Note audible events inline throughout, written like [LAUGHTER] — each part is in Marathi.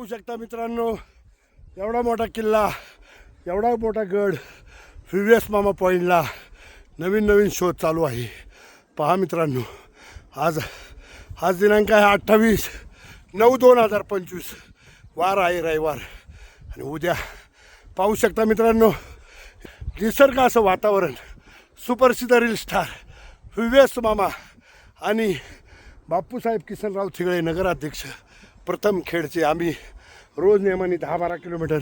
पाहू शकता मित्रांनो एवढा मोठा किल्ला एवढा मोठा गड व्ही मामा पॉईंटला नवीन नवीन शोध चालू आहे. पहा मित्रांनो आज आज दिनांक आहे अठ्ठावीस नऊ दोन हजार पंचवीस वार आहे रविवार. आणि उद्या पाहू शकता मित्रांनो निसर्ग असं वातावरण सुप्रसिद्ध रील स्टार व्ही मामा आणि बापूसाहेब किसनराव थिगळे नगराध्यक्ष. प्रथम खेडचे आम्ही रोज नियमाने दहा बारा किलोमीटर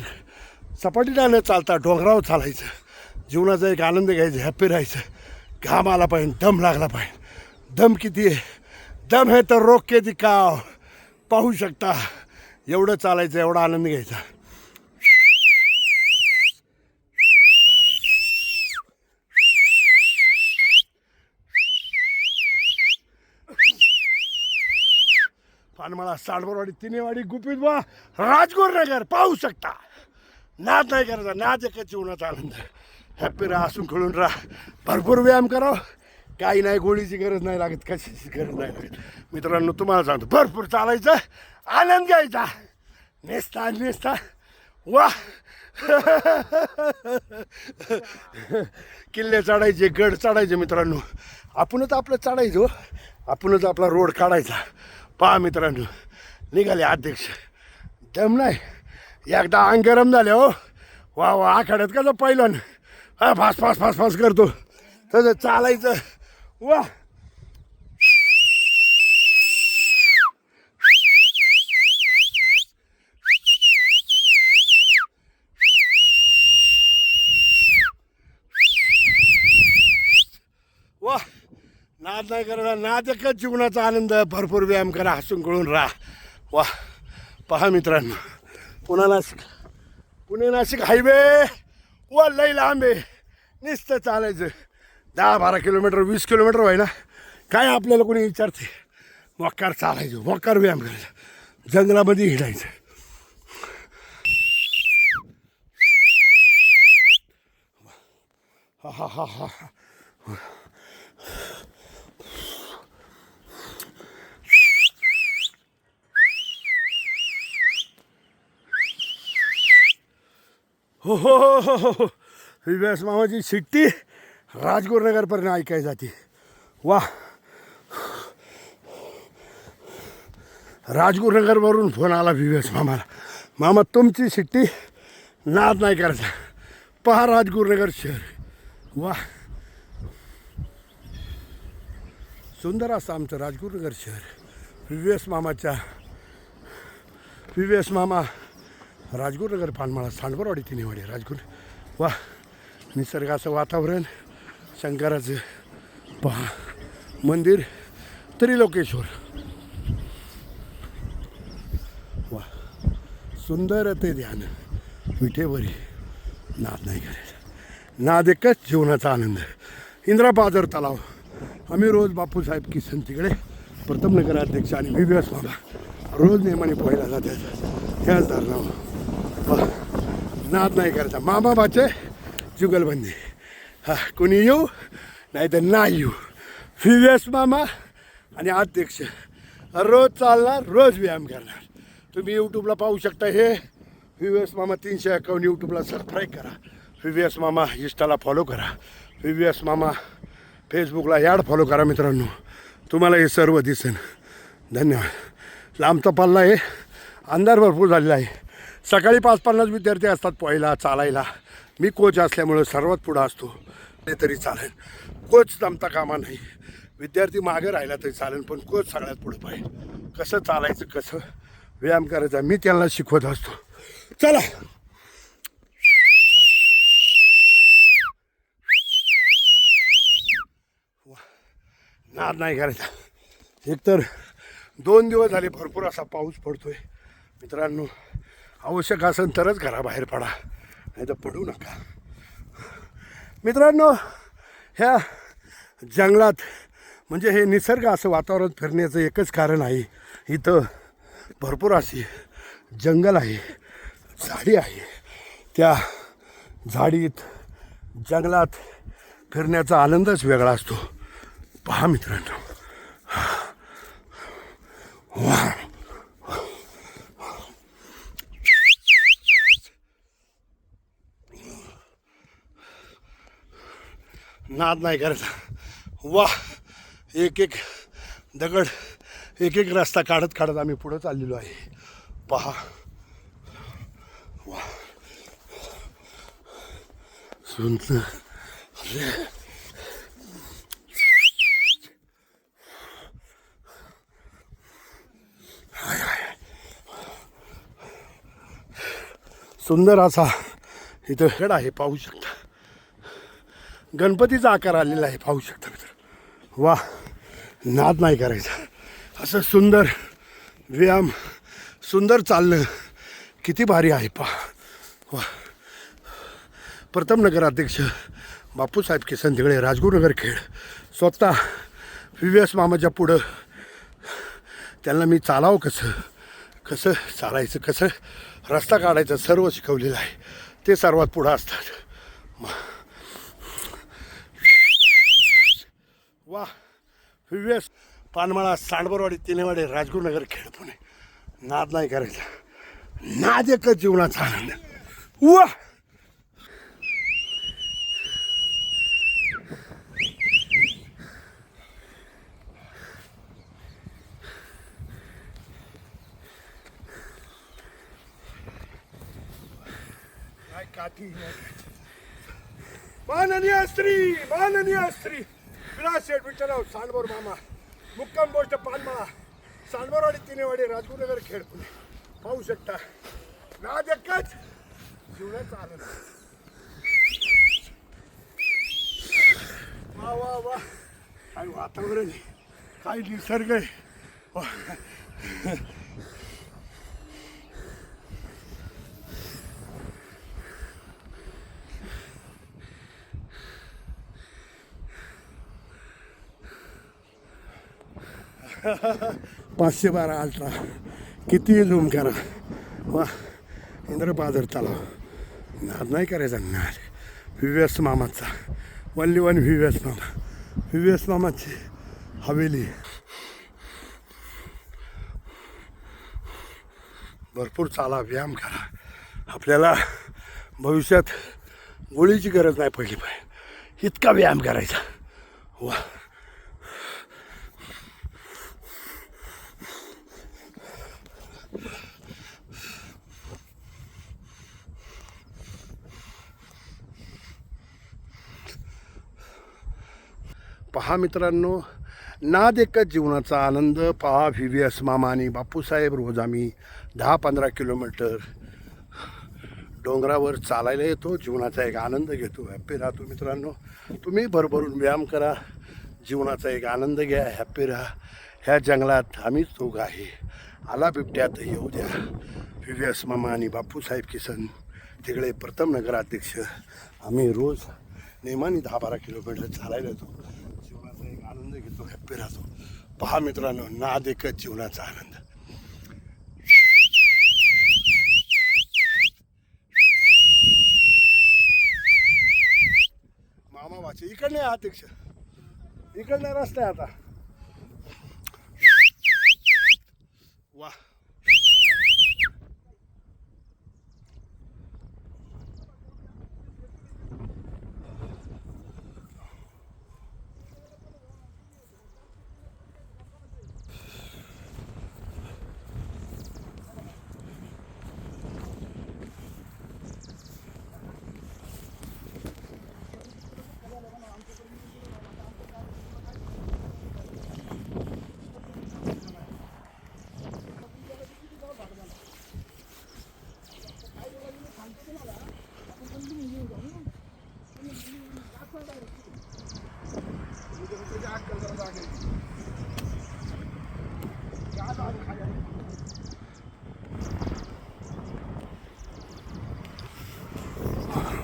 सपाटीला न चालता डोंगरावर चालायचं. जीवनाचा एक आनंद घ्यायचा हॅपी राहायचं. घाम आला पाहिजे दम लागला पाहिजे. दम किती आहे? दम आहे तर रोग के का पाहू शकता एवढं चालायचं एवढा आनंद घ्यायचा. आणि मला साडबरवाडी तिनेवाडी गुपित बा राजगोर नगर पाहू शकता. नाच नाही करायचा नाच एकच जीवनाचा आनंद. हॅपी राहा असून खेळून राहा. भरपूर व्यायाम करा काही नाही गोळीची गरज नाही लागत कशाची गरज नाही लागत. मित्रांनो तुम्हाला सांगतो भरपूर चालायचं आनंद घ्यायचा. नेसता नेसता. वा. किल्ले चढायचे गड चढायचे मित्रांनो. आपणच आपलं चढायचो हो. आपणच आपला रोड काढायचा. पहा मित्रांनो निघाले अध्यक्ष. दम नाही. एकदा अंग गरम झाले हो. वा वा आखाड्यात कसं पहिलं हा फास फास फास फास करतो. तसं चालायचं. वा वा. नाद नाही करा नाद एकच जीवनाचा आनंद भरपूर व्यायाम करा हसून कळून राहा. वा पहा मित्रांनो पुणे नाशिक पुणे नाशिक हायवे. वा लई लांब आहे. नुसतं चालायचं. दहा बारा किलोमीटर वीस किलोमीटर व्हाय ना काय आपल्याला कोणी विचारते? वक्कार चालायचं वक्कार व्यायाम करायचं. जंगलामध्ये हिडायचं. हा हा हा हा. हो हो हो हो हो, हो. व्यास मामाची शिट्टी राजगुरुनगरपर्यंत ऐकाय जाते. वा. राजगुरुनगरवरून फोन आला विवेस मामाला. मामा तुमची शिट्टी नाद नाही करायचा. पहा राजगुरुनगर शहर. वा. सुंदर असं आमचं राजगुरुनगर शहर. विवेस मामाच्या विवेस मामा राजगुरुनगर पानमाळा सांडवरवाडी तिनेवाडी राजगुर. वा निसर्गाचं वातावरण शंकराचं पहा मंदिर त्रिलोकेश्वर. वा सुंदर ते ध्यान विठेवरी नाद नाही करायचा नाद एकच जीवनाचा आनंद. इंदिरा बाजार तलाव. आम्ही रोज बापूसाहेब किसन तिकडे प्रथम नगराध्यक्ष आणि विव्यास बाबा रोज नेमाने पोहायला जातात ह्याच धरणावर. नाद नाही करायचा मामा बाचे जुगलबंदी. हा कोणी येऊ? नाही तर नाही येऊ. व्हीव्यास मामा आणि अध्यक्ष. रोज चालणार रोज व्यायाम करणार. तुम्ही यूट्यूबला पाहू शकता हे. व्हीव्यास मामा तीनशे अकाउंट यूट्यूबला सबस्क्राईब करा. व्हीव्यास मामा इंस्टाला फॉलो करा. व्हीव्यास मामा फेसबुकला याड फॉलो करा मित्रांनो. तुम्हाला हे सर्व दिसेल धन्यवाद. लांबचा पल्ला आहे. अंधार भरपूर झालेला आहे. सकाळी पाच पन्नास विद्यार्थी असतात पोहायला चालायला. मी कोच असल्यामुळं सर्वात पुढं असतो. ते तरी चालेल. कोच जमता कामा नाही विद्यार्थी मागे राहिला तरी चालेल पण कोच सगळ्यात पुढं पाहिजे. कसं चालायचं कसं व्यायाम करायचा मी त्यांना शिकवत असतो. चला. नाद नाही करायचा. एकतर दोन दिवस झाले भरपूर असा पाऊस पडतोय. मित्रांनो आवश्यक असेल तरच घराबाहेर पडा नाही तर पडू नका. मित्रांनो ह्या जंगलात म्हणजे हे निसर्ग असं वातावरण फिरण्याचं एकच कारण आहे. इथं भरपूर अशी जंगल आहे झाडी आहे. त्या झाडीत जंगलात फिरण्याचा आनंदच वेगळा असतो. पहा मित्रांनो. वा नाद नाही करायचा वा एक एक दगड एक एक रस्ता काढत काढत आम्ही पुढं चाललेलो आहे. पहा. वा सुंदर. अरे. सुंदर असा इथं हेड आहे पाहू शकता. गणपतीचा आकार आलेला आहे पाहू शकता मित्र. वा नाद नाही करायचा. असं सुंदर व्यायाम सुंदर चाललं किती भारी आहे पहा. वा. प्रथम नगराध्यक्ष बापूसाहेब किसन तिकडे राजगुरुनगर खेळ स्वतः व्ही व्ही एस मामाच्या पुढं. त्यांना मी चालावं कसं कसं चालायचं कसं रस्ता काढायचा सर्व शिकवलेलं आहे. ते सर्वात पुढं असतात वा V V S Panmala Sandbarwadi Tinewadi Rajgurunagar खेळ पुणे. नाद नाही करायचा. नाद एकच जीवनाचा आनंद. वा काय काठी माननीय स्त्री माननीय स्त्री विलास शेठ विठ्ठलराव सांडबोर मामा मुक्काम गोष्ट पानमाळा सांडबोरवाडी तिनेवाडी राजगुरुनगर खेळ पुणे. पाहू शकता. नाद एकच. जीवनाचा आनंद. वा वा वा. काय वातावरण आहे. काय निसर्ग आहे. पाचशे बारा अल्ट्रा. किती झूम करा. वा इंद्रबादर तलाव. नाद नाही करायचा नाद. V V S मामाचा. Only one V V S Mama. V V S मामाची हवेली. भरपूर चाला व्यायाम करा. आपल्याला भविष्यात गोळीची गरज नाही पडली पाहिजे. इतका व्यायाम करायचा. वा. पहा मित्रांनो नाद एकच जीवनाचा आनंद. पहा व्ही व्ही एस मामा आणि बापूसाहेब रोज आम्ही दहा पंधरा किलोमीटर डोंगरावर चालायला येतो. जीवनाचा एक आनंद घेतो. हॅप्पी राहतो मित्रांनो. तुम्ही भरभरून व्यायाम करा. जीवनाचा एक आनंद घ्या. हॅप्पी राहा. ह्या जंगलात आम्हीच दोघ आहे. आला बिबट्यात येऊ द्या. व्ही व्ही एस मामा आणि बापूसाहेब किसन तिकडे प्रथम नगराध्यक्ष. आम्ही रोज नेमाने दहा बारा किलोमीटर चालायला येतो. जीवनाचा एक आनंद घेतो हॅप्पी राहतो. पहा मित्रांनो नाद एकच जीवनाचा आनंद. मामा वाचे इकडे अध्यक्ष. इकडनं रस्ता आहे आता. Wow.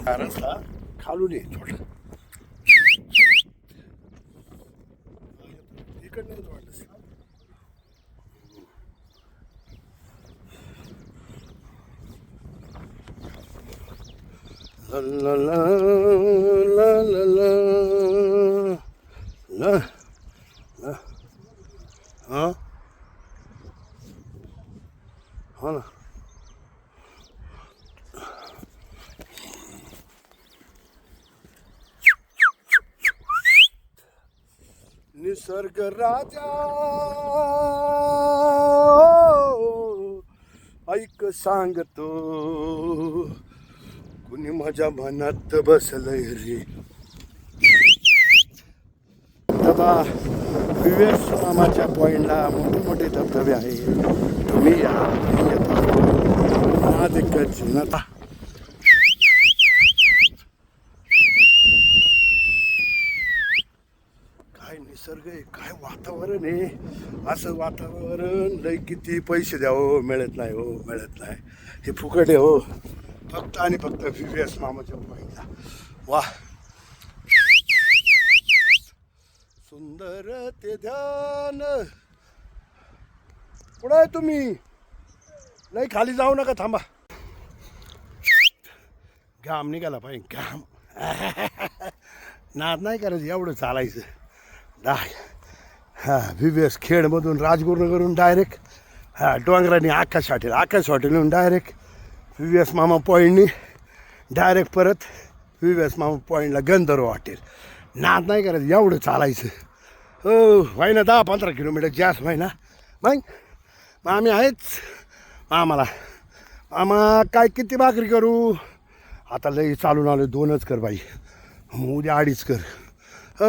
हा रस्ता खालून आहे थोडा. इकडनं वाटलं la la la la la la la राजा। ऐक सांगतो कुणी माझ्या मनात बसलंय रे? बाबा विवेक मामाच्या पॉईंटला मोठे मोठे धबधबे आहे तुम्ही या मी येत आज एक जीवनात काय निसर्ग आहे काय आणि असं वातावरण लय किती पैसे द्यावं मिळत नाही हो मिळत नाही. हे फुकट आहे हो. फक्त आणि फक्त व्ही व्ही एस मामाच्या पॉईंटला वा. सुंदर ते ध्यान. कुठं आहे तुम्ही? नाही खाली जाऊ नका थांबा. घाम निघाला पाहिजे घाम. [LAUGHS] नाद नाही करायचं एवढं चालायचं. डाय हां व्ही व्ही एस खेडमधून राजगुरुनगरून डायरेक्ट हां डोंगराने आकाश हॉटेल आकाश हॉटेलहून direct V V S Mama पॉईंटनी direct परत व्ही व्ही एस मामा पॉईंटला गंधर्व हॉटेल. नाद नाही करायचं एवढं चालायचं. हो व्हाय ना दहा पंधरा किलोमीटर जास्त व्हाय ना मग मग आम्ही आहेच. मामाला मामा काय किती भाकरी करू? आता लई चालून आलो दोनच कर बाई. मग उद्या अडीच कर. [LAUGHS]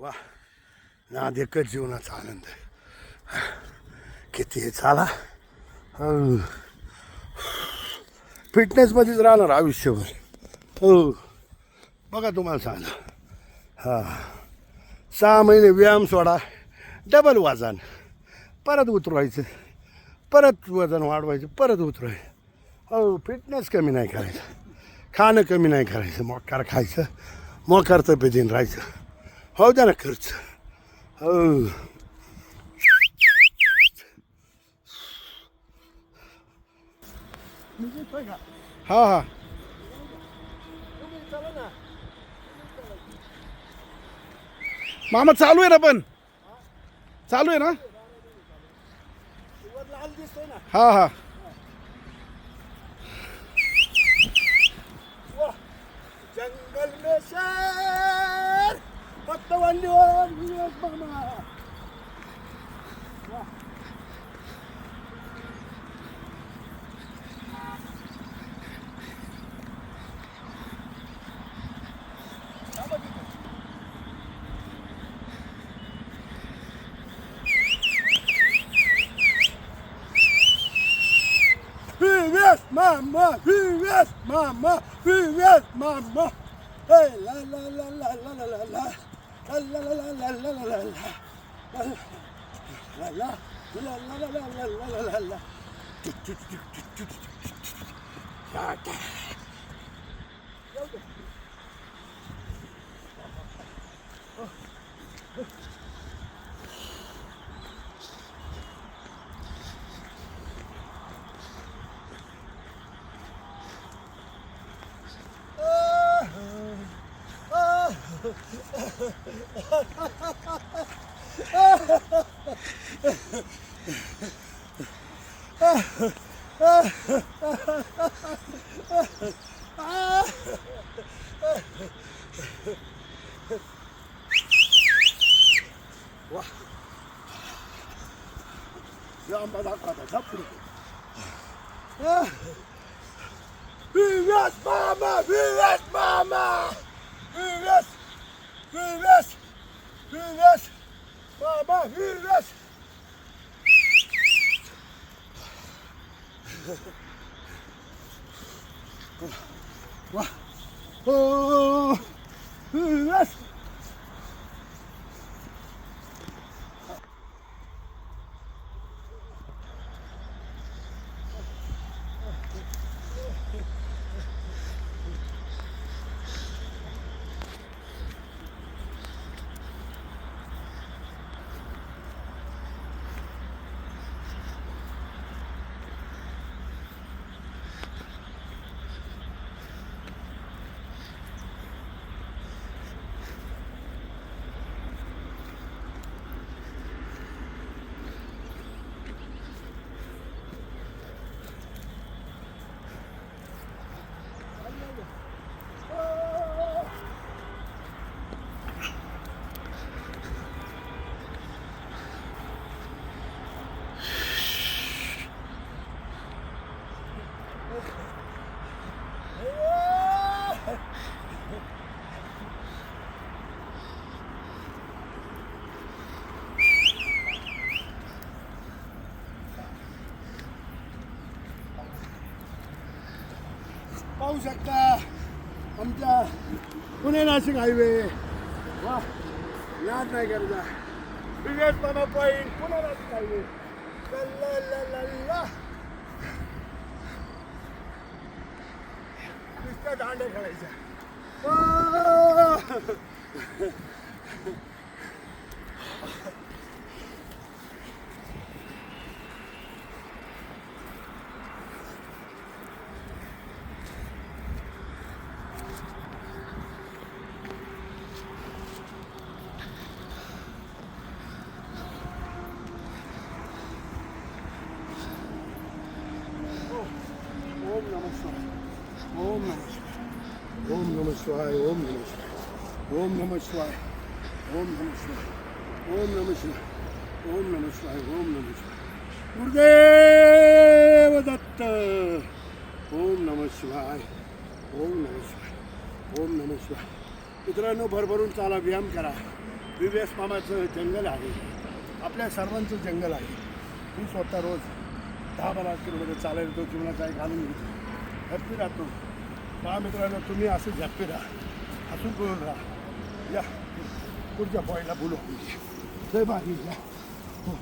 वा ना देखत जीवनाचा आनंद. किती चाला. हो फिटनेसमध्येच राहणार आयुष्यभर. हो बघा तुम्हाला सांगा हां. सहा महिने व्यायाम सोडा. डबल वजन. परत उतरवायचं. परत वजन वाढवायचं. परत उतरवायचं हो फिटनेस कमी नाही करायचं. खाणं कमी नाही करायचं. मोकार खायचं. मोकार तब्येतीन राहायचं. हो द्या ना खर्च. हो. हा हा. मामा चालू आहे ना पण. चालू आहे ना? लाल दिसतोय ना. हा हा. जंगल में शेर फक्त mama, vives, mama, vives, mama. Hey, la la la la la la la la. La la la la la la la la la. La la la la la la la la la la. Ya da. शकता. आमच्या पुणे नाशिक हायवे. वा नाद नाही करता. विवेकपणा पॉईंट पुणे नाशिक हायवे. ला, ला, नुसत्या दांड्या खेळायच्या ओम नम शिवाय ओम नम शिवाय ओम नम शिवाय ओम नम शिवाय ओम नम शिवाय ओम नम शिवाय ओम नम शिवाय गुरुदेव दत्त ओम नम शिवाय ओम नम शिवाय ओम नम शिवाय मित्रांनो भरभरून चाला व्यायाम करा विवेस मामाचं जंगल आहे आपल्या सर्वांचं जंगल आहे मी स्वतः रोज दहा बारा किलोमीटर चालायला येतो जीवनाचा एक आनंद घेतो हॅप्पी राहतो. पहा मित्रांनो तुम्ही असं हॅप्पी राहा. हसून बोलून राहा. या. पुढच्या पॉईंटला बोलू जय बाजी या. हो.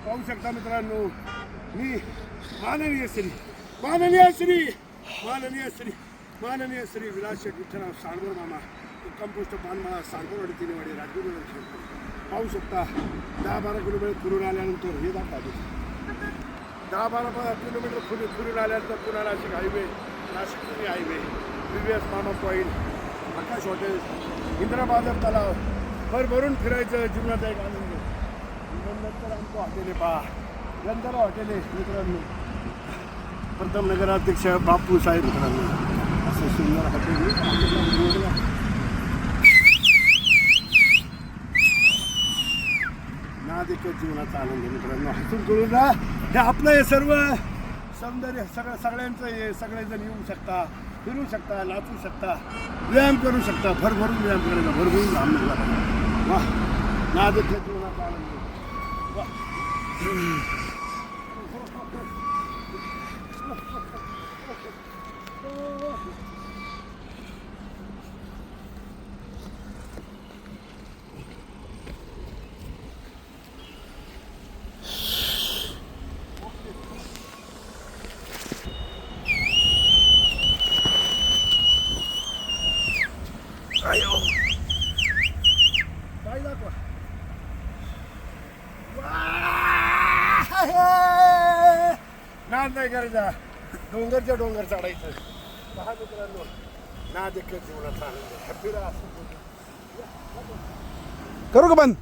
पाहू शकता मित्रांनो मी माननीय श्री माननीय श्री माननीय श्री माननीय श्री विलास शेठ विठ्ठलराव सांडवर मामा कंपोस्ट पानमाळा सांडवरवाडी तिनेवाडी राजगुरू पाहू शकता दहा बारा किलोमीटर फिरून आल्यानंतर हे दाखवा दहा बारा बारा किलोमीटर फिरून फिरून आल्यानंतर पुन्हा Nashik highway Nashik Pune highway V S Mama point Aakash hotel Indira बाजार तलाव भरभरून फिरायचं जीवनाचा एक आनंद. नंतर आमचं हॉटेल आहे पहा. नंतर हॉटेल आहे मित्रांनो. प्रथम नगराध्यक्ष बापू साहेब मित्रांनो. असं सुंदर हॉटेल. आहे. जीवनाचा आनंद मित्रांनो. हसून करून जा. हे आपलं हे सर्व सौंदर्य सगळं सगळ्यांचं हे सगळेजण येऊ शकता फिरू शकता नाचू शकता व्यायाम करू शकता. भरभरून व्यायाम करायचा भरभरून आनंद 拿着铁柱那干了，我。嗯 डोंगरच्या डोंगर चढायचं. पहा मित्रांनो ना देखील जीवनाचा आनंद. हॅपी राहा करू का बंद?